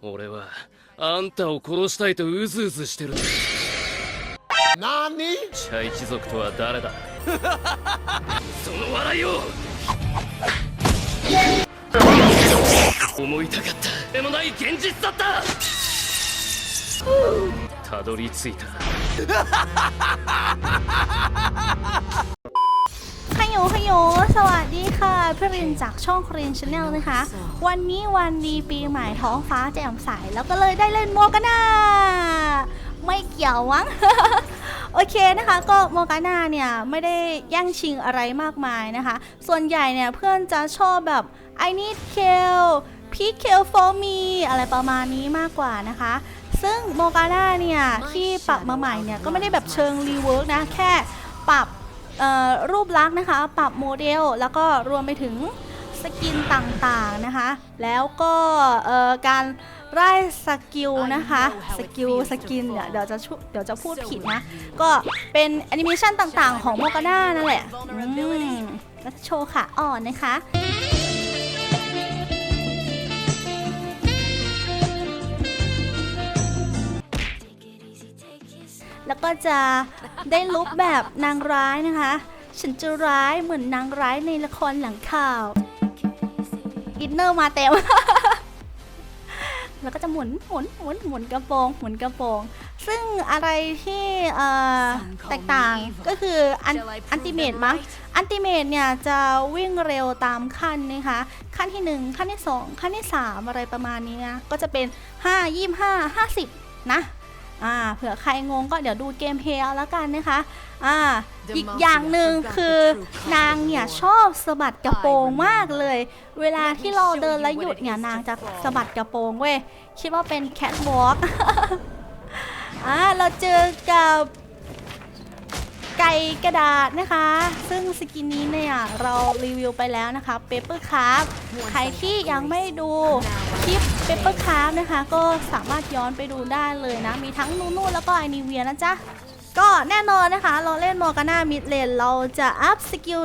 俺はあんたを殺したいとうずうずしてる。何？茶一族とは誰だ？その笑いを！思いたかった。でもない現実だった！たどり着いた ค่ะพี่รินจากช่องครีนชาแนลนะคะ วันนี้วันดีปีใหม่ท้องฟ้าแจ่มใส แล้วก็เลยได้เล่นโมกาน่าไม่เกี่ยววัง โอเคนะคะ ก็โมกาน่าเนี่ยไม่ได้แย่งชิงอะไรมากมายนะคะ ส่วนใหญ่เนี่ยเพื่อนจะชอบแบบ I need kill pick kill for me อะไรประมาณนี้มากกว่านะคะ ซึ่งโมกาน่าเนี่ย ที่ปรับมาใหม่เนี่ย ก็ไม่ได้แบบเชิงรีเวิร์กนะ แค่ปรับเอ่อ รูปลักษณ์นะคะ ปรับโมเดล แล้วก็รวมไปถึงสกินต่างๆนะคะ แล้วก็เอ่อการไล่สกิลนะคะสกิลสกินเนี่ยเดี๋ยวจะชุเดี๋ยวจะพูดผิดนะ ก็เป็นแอนิเมชันต่างๆ ของโมกาน่านั่นแหละอืมก็โชว์ขาอ่อนนะคะแล้วก็จะได้ลุกแบบนางร้ายนะคะ ฉันจะร้ายเหมือนนางร้ายในละครหลังข่าว อินเนอร์มาเต็ม แล้วก็จะหมุนหมุนหมุนหมุนกระโปรงหมุนกระโปรง ซึ่งอะไรที่เอ่อแตกต่างก็คืออันอันติเมตมั้งอันติเมตเนี่ยจะวิ่งเร็วตามขั้นนะคะ ขั้นที่ 1 ขั้นที่ 2 ขั้นที่ 3 อะไรประมาณนี้นะก็จะเป็น 5 25 50 นะ อ่าเผื่อใครงงก็เดี๋ยวดูเกมเพลย์เอาแล้วกันนะคะอ่าอีกอย่างหนึ่งคือนางเนี่ยชอบสะบัดกระโปรงมากเลย เวลาที่เราเดินแล้วหยุดเนี่ยนางจะสะบัดกระโปรงเว้ยคิดว่าเป็นแคทวอล์กอ่าเราเจอกับ ไก่กระดาษนะคะ ซึ่งสกินนี้เนี่ยเรารีวิวไปแล้วนะคะเปเปอร์คาร์ใครที่ยังไม่ดูคลิปเปเปอร์คาร์นะคะก็สามารถย้อนไปดูได้เลยนะ มีทั้งนูนูแล้วก็ไอนิเวียนะจ๊ะ ก็แน่นอนนะคะ เราเล่นมอร์กาน่ามิดเลนเราจะอัพสกิล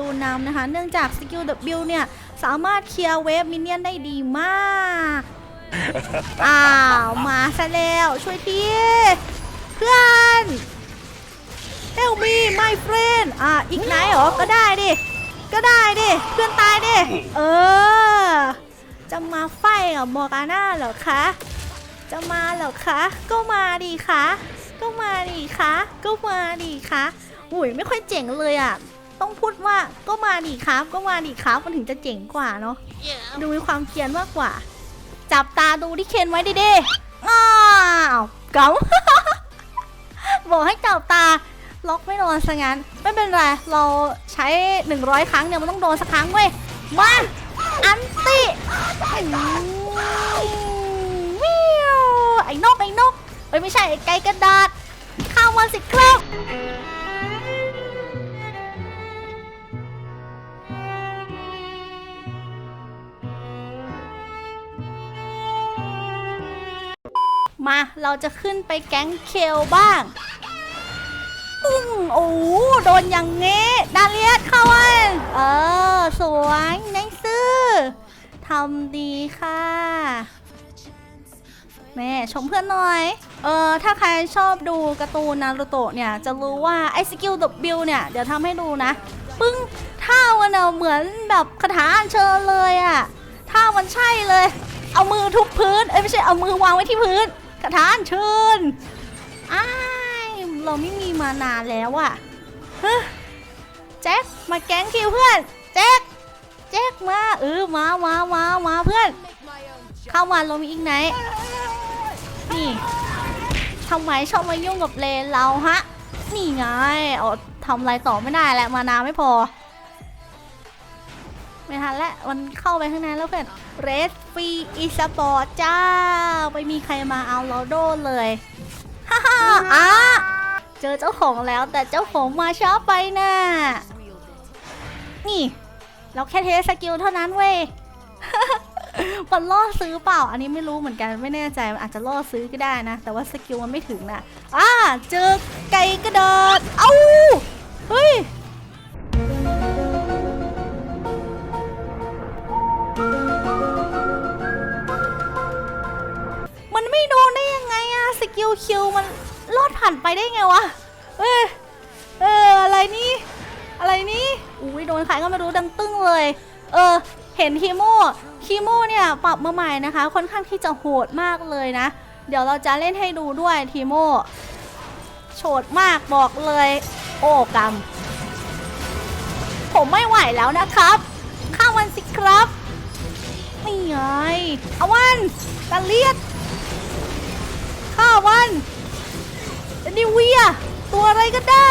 W นำนะคะ เนื่องจากสกิล W เนี่ย สามารถเคลียร์เวฟมินเนี่ยนได้ดีมาก อ้าว มาซะแล้วช่วยทีเพื่อน Help me my friend อะอีกไหนเหรอ ก็ได้ดิ ก็ได้ดิ เพื่อนตายดิ เออ จะมาไฟกับมอร์กาน่าเหรอคะ จะมาเหรอคะ ก็มาดีคะก็มาดีคะก็มาดีคะอุ้ยไม่ค่อยเจ๋งเลยอะ ต้องพูดว่าก็มาดีครับ ก็มาดีครับ มันถึงจะเจ๋งกว่าเนาะ ดูมีความเกรียนมากกว่า จับตาดูที่เคนไว้ดิเด้อ้าวกำบอกให้จับตา ล็อกไม่โดนซะงั้น ไม่เป็นไร เราใช้ 100 ครั้งเนี่ยมันต้องโดนสักครั้งเว้ย มา อันติวิวไอ้นกไอ้นกเอ้ยไม่ใช่ไอ้ไก่กระดาษ ข้ามาสิครับมา เราจะขึ้นไปแก๊งเคลบ้าง นอย่างงี้ ดาเลียสเข้าไว้เออ สวยในซื่อทำดีค่ะ แม่ชมเพื่อนหน่อย เออ ถ้าใครชอบดูการ์ตูนนารูโตะเนี่ย จะรู้ว่าไอ้สกิลดบิวเนี่ย เดี๋ยวทำให้ดูนะ ปึ้งท่ามันเหมือนแบบคาถาอัญเชิญเลยอะท่ามันใช่เลย เอามือทุบพื้น เอ้ยไม่ใช่ เอามือวางไว้ที่พื้นคาถาอัญเชิญอ้ายเราไม่มีมานานแล้วอะ ฮ้ยแจ็คมาแก๊งคิวเพื่อน แจ็คแจ็คมาเออมามามามาเพื่อน เข้ามาเรามีอีกไหน นี่ทำไมชอบมายุ่งกับเลนเราฮะ นี่ไงเอาทำอะไรต่อไม่ได้แล้วมานาไม่พอ ไม่ทันแล้วมันเข้าไปข้างในแล้วเพื่อนเรสฟรีอีสปอร์ตจ้าไม่มีใครมาเอาเราโดนเลย ฮ่าฮ่าอะ เจอเจ้าของแล้วแต่เจ้าของมาช้าไปน่ะนี่ เราแค่เทสกิลเท่านั้นเว้ยมันล่อซื้อเปล่า อันนี้ไม่รู้เหมือนกันไม่แน่ใจมันอาจจะล่อซื้อก็ได้นะ แต่ว่าสกิลมันไม่ถึงนะอ่าเจอไก่กระโดดเอ้าเฮ้ยมันไม่โดนได้ยังไงอะสกิลคิวมัน ลอดผ่านไปได้ไงวะ เอ้ยเอออะไรนี่อะไรนี่อุ้ยโดนใครก็ไม่รู้ดังตึ้งเลย เออ เห็นทีโมทีโมเนี่ยปรับมาใหม่นะคะ ค่อนข้างที่จะโหดมากเลยนะ เดี๋ยวเราจะเล่นให้ดูด้วยทีโมโฉดมากบอกเลย โอ้กรรมผมไม่ไหวแล้วนะครับ ข้าวันสิครับนี่ไงเอาวันตะเลียดข้าวัน นนี้เวีย ตัวอะไรก็ได้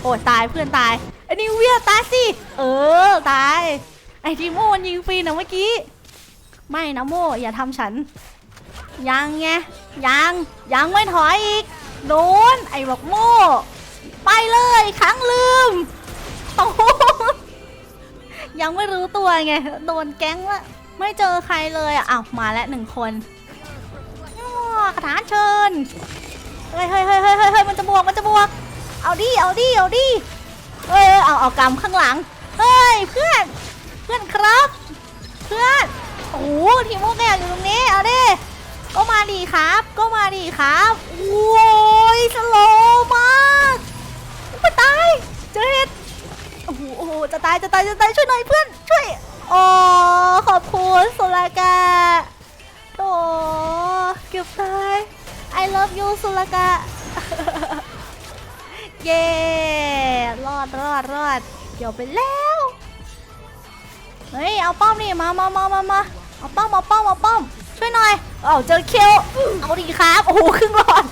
โอ้ตายเพื่อนตายไอันนี้เวียตายสิ เออตาย ไอ้ทีโมมันยิงฟรีนะเมื่อกี้ ไม่นะโมอย่าทำฉัน ยังไงยังยังไม่ถอยอีกโดนไอ้บอกโมไปเลยครั้งลืมโอ้ยังไม่รู้ตัวไงโดนแก๊งละไม่เจอใครเลยอะอ้าวมาแล้วหนึ่งคนอ้อกระถานเชิญ เฮ้ยเฮ้ยเฮ้ยเฮ้ยเฮ้ยมันจะบวกมันจะบวก เอาดิเอาดิเอาดิเฮ้ยเอาเอากำข้างหลัง เฮ้ยเพื่อน เพื่อนครับ เพื่อน โอ้โหทีมโมกแกอยู่ตรงนี้ เอาดิก็มาดีครับ ก็มาดีครับโอ้ยสโลมากไม่ตายเจอเห็ดโอ้โหโอ้โหจะตายจะตายจะตายช่วยหน่อยเพื่อนช่วยอ๋อขอบคุณโซลากาโอ้เกือบตาย I love you โซลกาเย้รอดรอดรอดเกี่ยวไปแล้ว เฮ้ย เอาป้อมนี่มามามามามาเอาป้อมเอาป้อมเอาป้อม ช่วยหน่อยเอาเจอคิวเอาดีครับ โอ้โหครึ่งหลอด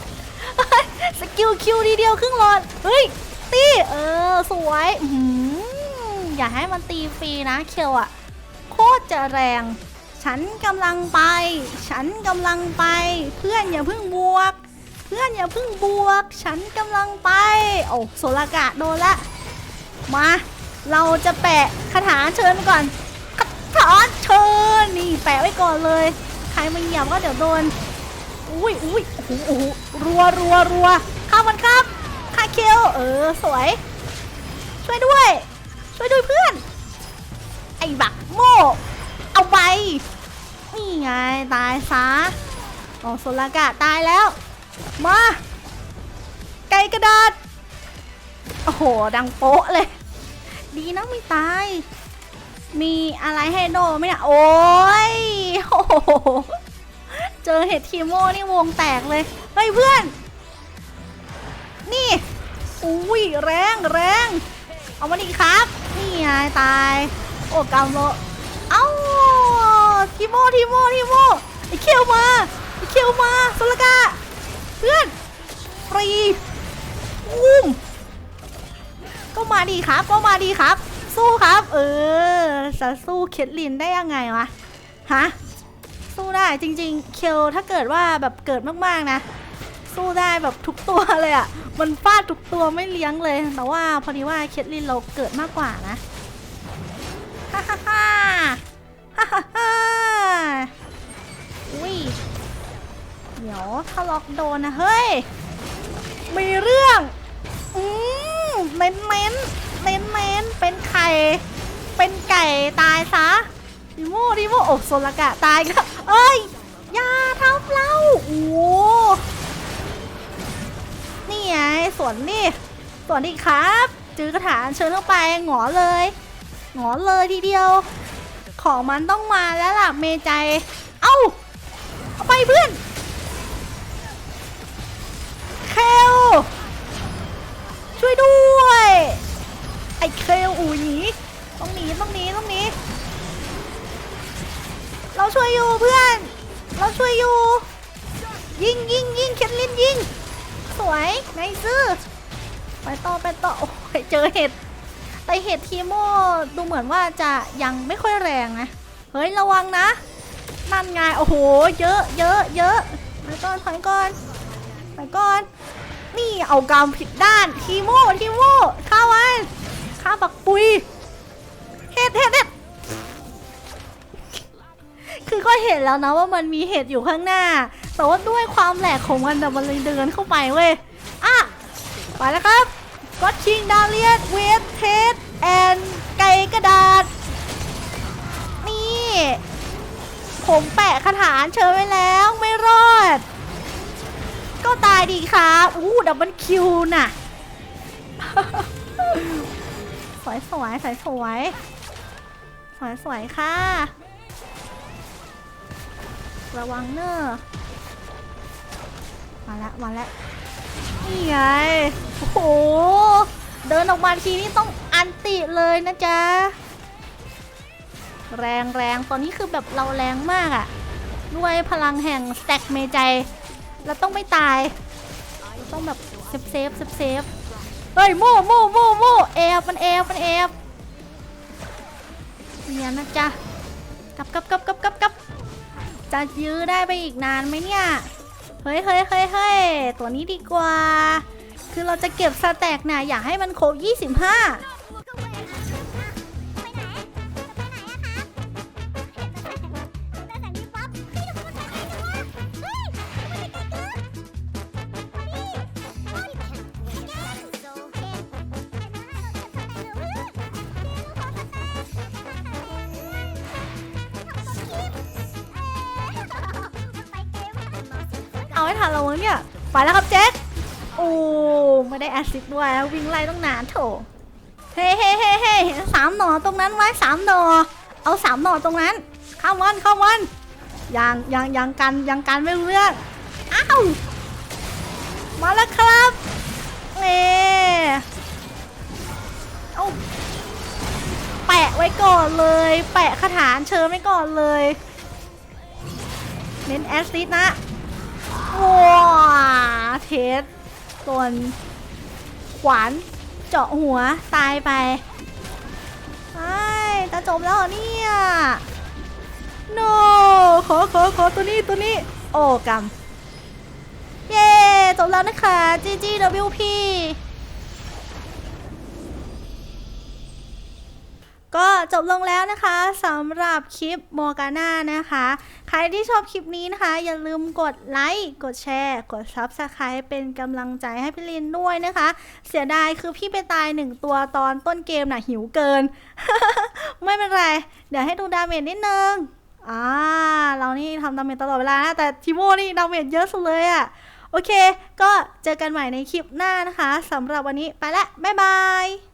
สกิลคิวทีเดียวครึ่งหลอด เฮ้ย ตี เออ สวยอื้อหืออย่าให้มันตีฟรีนะเคียวอะโคตรจะแรง ฉันกำลังไป ฉันกำลังไป เพื่อนอย่าเพิ่งบวก เพื่อนอย่าเพิ่งบวก ฉันกำลังไป โอ้โซลากะโดนละ มา เราจะแปะคาถาเชิญก่อนคาถาเชิญนี่แปะไว้ก่อนเลย ใครมาเหยียบก็เดี๋ยวโดน อุ้ยอุ้ยโอ้โหรัวรัวรัวข้ามันครับคาเคียวเออสวย ช่วยด้วย ช่วยด้วยเพื่อน ไอ้บักโง่ เอาไป นี่ไงตายซะโอ้โซลากะตายแล้ว มา ไก่กระดาษ โอ้โห ดังโป๊ะเลย ดีนะไม่ตาย มีอะไรให้โดไหมเนี่ย โอ้ยโอ้โหเจอเห็ดทีโมนี่วงแตกเลย เฮ้ยเพื่อน นี่ อุ้ยแรงแรง เอามาดิครับ นี่ไงตาย โอ้กำโล ทีโมทีโมทีโมไอเคียวมาไอเคียวมาสุลกาเพื่อนฟรีอุ้มก็มาดีครับก็มาดีครับ สู้ครับ เออจะสู้เคทลินได้ยังไงวะฮะสู้ได้จริง ๆ เคลถ้าเกิดว่าแบบเกิดมากๆนะ สู้ได้แบบทุกตัวเลยอะ่ะมันฟาดทุกตัวไม่เลี้ยงเลย แต่ว่าพอดีว่าเคทลินเราเกิดมากกว่านะฮ่าฮ่าฮ่าฮ่าฮ่า อุ้ย เดี๋ยวถ้าล็อกโดนนะเฮ้ย มีเรื่อง อืมเน้นเน้นเน้นเน้นเป็นไข่ เป็นไก่ตายซะดิโมดิโมโอ้โซลากะตายก็เอ้ยอย่าทำเราโอ้นี่ไงสวนนี่สวนดีครับจื้อกระถางเชิญเข้าไปหงอเลย หงอเลยทีเดียว ของมันต้องมาแล้วล่ะเมใจ เพื่อนเคลช่วยด้วย ไอ้เคลอูหนีต้องหนีต้องหนีต้องหนีเราช่วยอยู่เพื่อน เราช่วยอยู่ ยิงยิงยิงเคทลินยิง สวยไนซื้อไปต่อไปต่อโอ้ยเจอเห็ดแต่เห็ดทีโมดูเหมือนว่าจะยังไม่ค่อยแรงนะ เฮ้ยระวังนะ นั่นไงโอ้โห เยอะเยอะเยอะไปก่อนถอยก่อนไปก่อน นี่เอากำผิดด้านทีโมทีโมข้าวันข้าบักปุยเห็ดเห็ดเห็ดคือก็เห็นแล้วนะว่ามันมีเห็ดอยู่ข้างหน้า แต่ว่าด้วยความแหลกของมันน่ะมันเลยเดินเข้าไปเว้ยอะไปแล้วครับก็ชิงดาเลียนเวทเทสแอนไก่กระดาษ นี่ ผมแปะคาถาเชิญไว้แล้วไม่รอด ก็ตายดีครับอู้ดับเบิลคิวน่ะ สวยสวยสวยสวยสวยสวยค่ะ ระวังเนอะมาแล้วมาแล้วนี่ไงโอ้โห เดินออกมาทีนี้ต้องอันติเลยนะจ๊ะ แรงแรงตอนนี้คือแบบเราแรงมากอะด้วยพลังแห่งสแต็กเมจัยเราต้องไม่ตายเราต้องแบบเซฟเซฟเซฟเซฟเฮ้ยโม่โม่โม่โม่แอบมันแอบมันแอบเนี่ยนะจ๊ะกลับกลับกลับกลับกลับกับจะยื้อได้ไปอีกนานไหมเนี่ยเฮ้ยเฮ้ยเฮ้ยเฮ้ยตัวนี้ดีกว่า คือเราจะเก็บสแต็กเนี่ยอยากให้มันครบ25 เอาให้ทันเราวะเนี่ย ไปแล้วครับแจ็ค โอ้ ไม่ได้แอสซิดด้วยวิ่งไล่ต้องนานโถ เฮ้เฮ้เฮ้เฮ้เห็นสามหน่อตรงนั้นไว้สามหน่อเอาสามหน่อตรงนั้น เข้ามันเข้ามันยังยังยังกันยังกันไม่รู้เรื่องอ้าวมาแล้วครับเน่เอาแปะไว้ก่อนเลย แปะคาถาเชิญไว้ก่อนเลย เน้นแอสซิดนะ ว้าเทสตัวนขวานเจาะหัวตายไปไอ้ตาจบแล้วเหรอเนี่ย no ขอขอขอตัวนี้ตัวนี้ โอ้กำเย้จบแล้วนะคะ GGWP ก็จบลงแล้วนะคะสำหรับคลิปโมกาน่านะคะ ใครที่ชอบคลิปนี้นะคะ อย่าลืมกดไลค์กดแชร์ กด Subscribe เป็นกำลังใจให้พี่ลินด้วยนะคะ เสียดายคือพี่ไปตายหนึ่งตัวตอนต้นเกมน่ะหิวเกิน ไม่เป็นไร เดี๋ยวให้ดูดาเมจนิดนึงอ่าเรานี่ทำดาเมจตลอดเวลานะแต่ทิโมนี่ดาเมจเยอะสุดเลยอะโอเค ก็เจอกันใหม่ในคลิปหน้านะคะสำหรับวันนี้ไปละบ๊ายบาย